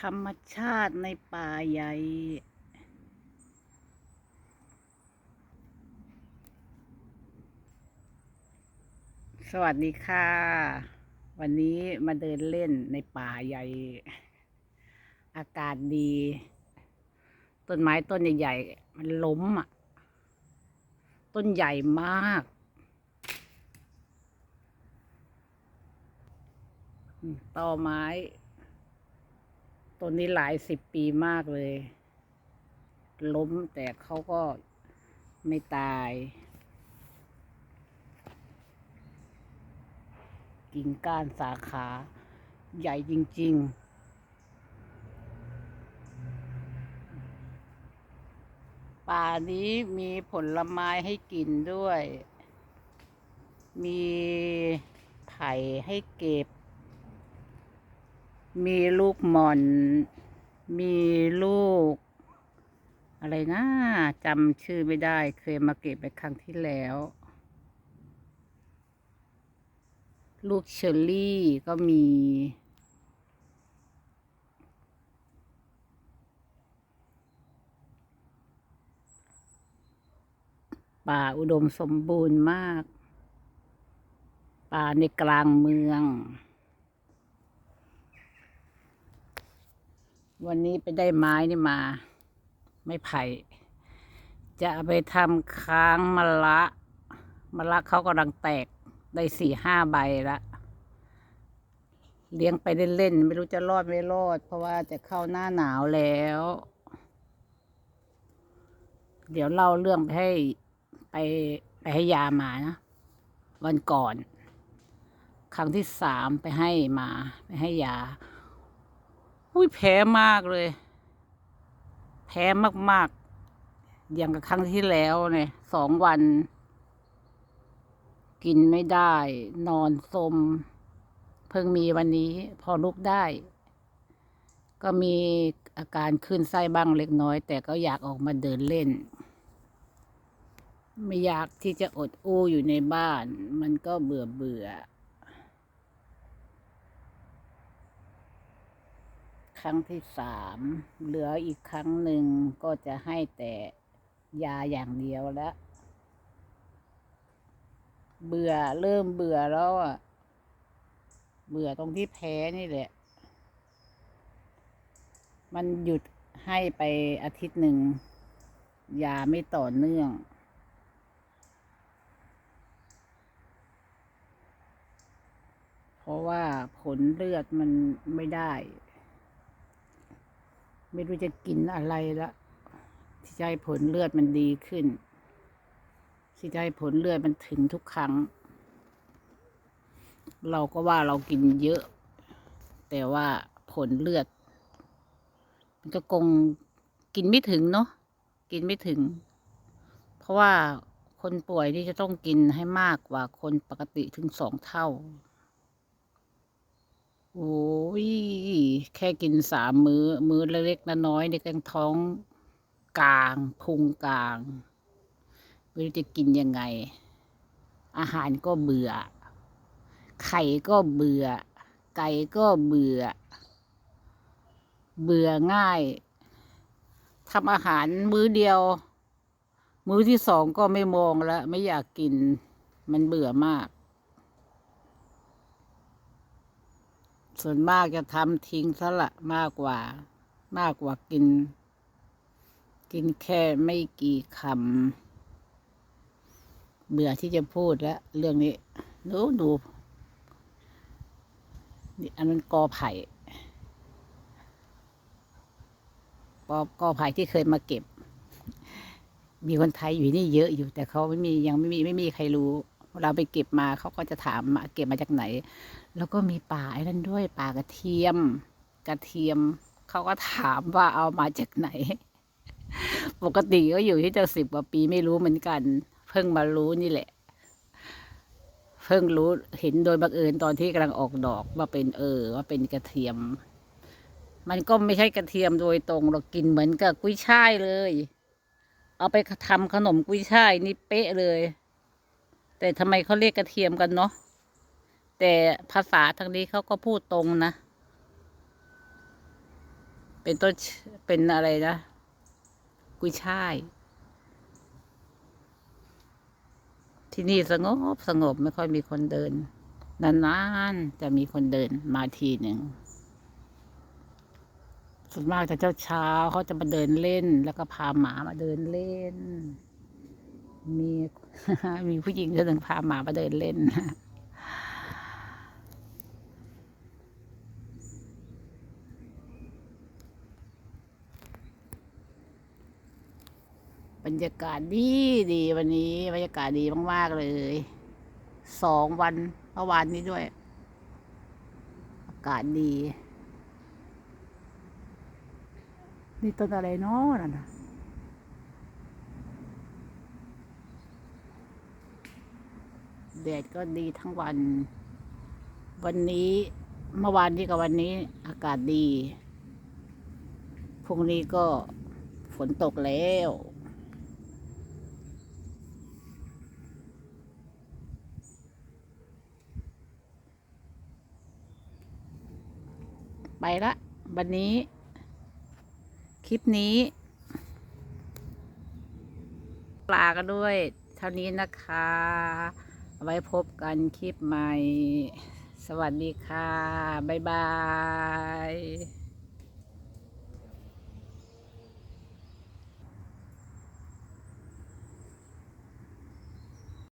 ธรรมชาติในป่าใหญ่ สวัสดีค่ะ วันนี้มาเดินเล่นในป่าใหญ่ อากาศดี ต้นไม้ต้นใหญ่ๆ มันล้มอะ ต้นใหญ่มากอืมตอไม้ ต้นนี้หลายสิบปีมากเลย ล้มแต่เขาก็ไม่ตาย กิ่งก้านสาขาใหญ่จริง ๆป่านี้มีผลไม้ให้กินด้วย มีไผ่ให้เก็บ มีลูกหม่อน มีลูก อะไรนะจำชื่อไม่ได้ เคยมาเก็บไปครั้งที่แล้ว ลูกเชอร์รี่ก็มีป่าอุดมสมบูรณ์มาก ป่าในกลางเมือง วันนี้ไปได้ไม้นี่มา ไม่ไผ่ จะเอาไปทำค้างมะละมะละเขากำลังแตกได้สี่ห้าใบละเลี้ยงไปเล่นๆไม่รู้จะรอดไม่รอด เพราะว่าจะเข้าหน้าหนาวแล้ว เดี๋ยวเล่าเรื่องไปให้ไปไปให้ยามานะ วันก่อน ครั้งที่สามไปให้มา ไปให้ยา อุ้ยแพ้มากเลยแพ้มากๆ อย่างกับครั้งที่แล้วเนี่ยสองวัน กินไม่ได้ นอนสม เพิ่งมีวันนี้ พอลุกได้ ก็มีอาการขึ้นไส้บ้างเล็กน้อย แต่ก็อยากออกมาเดินเล่น ไม่อยากที่จะอดอู้อยู่ในบ้าน มันก็เบื่อเบื่อ รั้งที่สามเหลืออีกครั้งหนึ่งก็จะให้แต่ยาอย่างเดียวแล้ว เบื่อเริ่มเบื่อแล้วอะ เบื่อตรงที่แพ้นี่แหละ มันหยุดให้ไปอาทิตย์หนึ่ง ยาไม่ต่อเนื่องเพราะว่าผลเลือดมันไม่ได้ ไม่รู้จะกินอะไรละที่จะให้ผลเลือดมันดีขึ้น ที่จะให้ผลเลือดมันถึงทุกครั้ง เราก็ว่าเรากินเยอะ แต่ว่าผลเลือด มันก็คงกินไม่ถึงเนาะกินไม่ถึง เพราะว่าคนป่วยนี่จะต้องกินให้มากกว่าคนปกติถึงสองเท่า โอ้ยแค่กินสามมือ้อ มื้อเล็กๆน้อยๆนี่ก็ยังท้องกลางพุงกลางไม่รู้จะกินยังไง อาหารก็เบื่อ ไข่ก็เบื่อ ไก่ก็เบื่อ เบื่อง่ายทำอาหารมื้อเดียว มื้อที่สองก็ไม่มองแล้ว ไม่อยากกินมันเบื่อมาก ส่วนมากจะทำทิ้งซะละมากกว่า มากกว่ากิน กินแค่ไม่กี่คำเบื่อที่จะพูดแล้วเรื่องนี้ดูดูนี่อันนั้นกอไผ่กอกอไผ่ที่เคยมาเก็บ มีคนไทยอยู่นี่เยอะอยู่ แต่เขาไม่มียังไม่มีไม่มีใครรู้ เราไปเก็บมาเขาก็จะถามมาเก็บมาจากไหน แล้วก็มีป่าไอ้นั่นด้วยป่ากระเทียม กระเทียม เขาก็ถามว่าเอามาจากไหน ปกติก็อยู่ที่จะสิบกว่าปีไม่รู้เหมือนกัน เพิ่งมารู้นี่แหละ เพิ่งรู้เห็นโดยบังเอิญตอนที่กำลังออกดอกว่าเป็นเออ ว่าเป็นกระเทียม มันก็ไม่ใช่กระเทียมโดยตรงเรากินเหมือนกับกุ้ยช่ายเลย เอาไปทำขนมกุ้ยช่ายนี่เป๊ะเลย แต่ทำไมเขาเรียกกระเทียมกันเนาะ แต่ภาษาทางนี้เขาก็พูดตรงนะ เป็นต้นเป็นอะไรนะ กุยช่าย ที่นี่สงบสงบไม่ค่อยมีคนเดิน นานๆจะมีคนเดินมาทีหนึ่งส่วนมากจะเช้าเช้าเขาจะมาเดินเล่น แล้วก็พาหมามาเดินเล่น มีมีผู้หญิงคนหนึ่งพาหมามาเดินเล่น บรรยากาศดีดีวันนี้บรรยากาศดีมากๆเลยสองวันเมื่อวานนี้ด้วย อากาศดี นี่ต้นอะไรเนาะนั่นนะแดดก็ดีทั้งวัน วันนี้เมื่อวานนี้กับวันนี้ อากาศดี พรุ่งนี้ก็ฝนตกแล้ว ละวันนี้ คลิปนี้ ปลากันด้วย เท่านี้นะคะ ไว้พบกันคลิปใหม่ สวัสดีค่ะ บ๊ายบาย